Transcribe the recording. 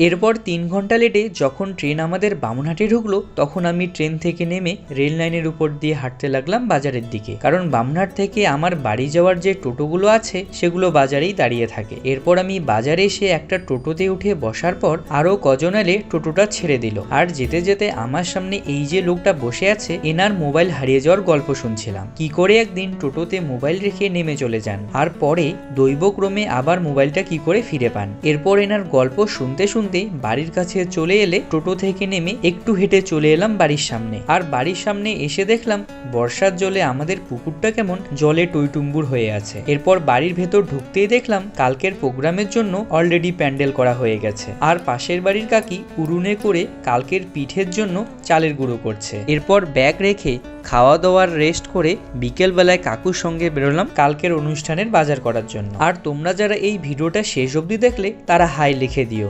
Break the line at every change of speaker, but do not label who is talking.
এরপর তিন ঘণ্টা লেটে যখন ট্রেন আমাদের বামুনহাটে ঢুকলো, তখন আমি ট্রেন থেকে নেমে রেল লাইনের উপর দিয়ে হাঁটতে লাগলাম বাজারের দিকে। কারণ বামুনহাট থেকে আমার বাড়ি যাওয়ার যে টোটোগুলো আছে, সেগুলো বাজারেই দাঁড়িয়ে থাকে। এরপর আমি বাজারে এসে একটা টোটোতে উঠে বসার পর আরও কজন এলে টোটোটা ছেড়ে দিল। আর যেতে যেতে আমার সামনে এই যে লোকটা বসে আছে, এনার মোবাইল হারিয়ে যাওয়ার গল্প শুনছিলাম। কি করে একদিন টোটোতে মোবাইল রেখে নেমে চলে যান? আর পরে দৈবক্রমে আবার মোবাইলটা কি করে ফিরে পান? এরপর এনার গল্প শুনতে শুনতে বাড়ির কাছে চলে এলে টোটো থেকে নেমে একটু হেঁটে চলে এলাম বাড়ির সামনে। আর বাড়ির সামনে এসে দেখলাম, বর্ষার জলে আমাদের পুকুরটা কেমন জলে টইটুম্বুর হয়ে আছে। এরপর বাড়ির ভেতর ঢুকতেই দেখলাম, কালকের প্রোগ্রামের জন্য অলরেডি প্যান্ডেল করা হয়ে গেছে। আর পাশের বাড়ির কাকি উরুনে করে কালকের পিঠের জন্য চালের গুঁড়ো করছে। এরপর ব্যাগ রেখে খাওয়া দাওয়ার রেস্ট করে বিকেল বেলায় কাকুর সঙ্গে বেরোলাম কালকের অনুষ্ঠানের বাজার করার জন্য। আর তোমরা যারা এই ভিডিওটা শেষ অবধি দেখলে, তারা হাই লিখে দিও।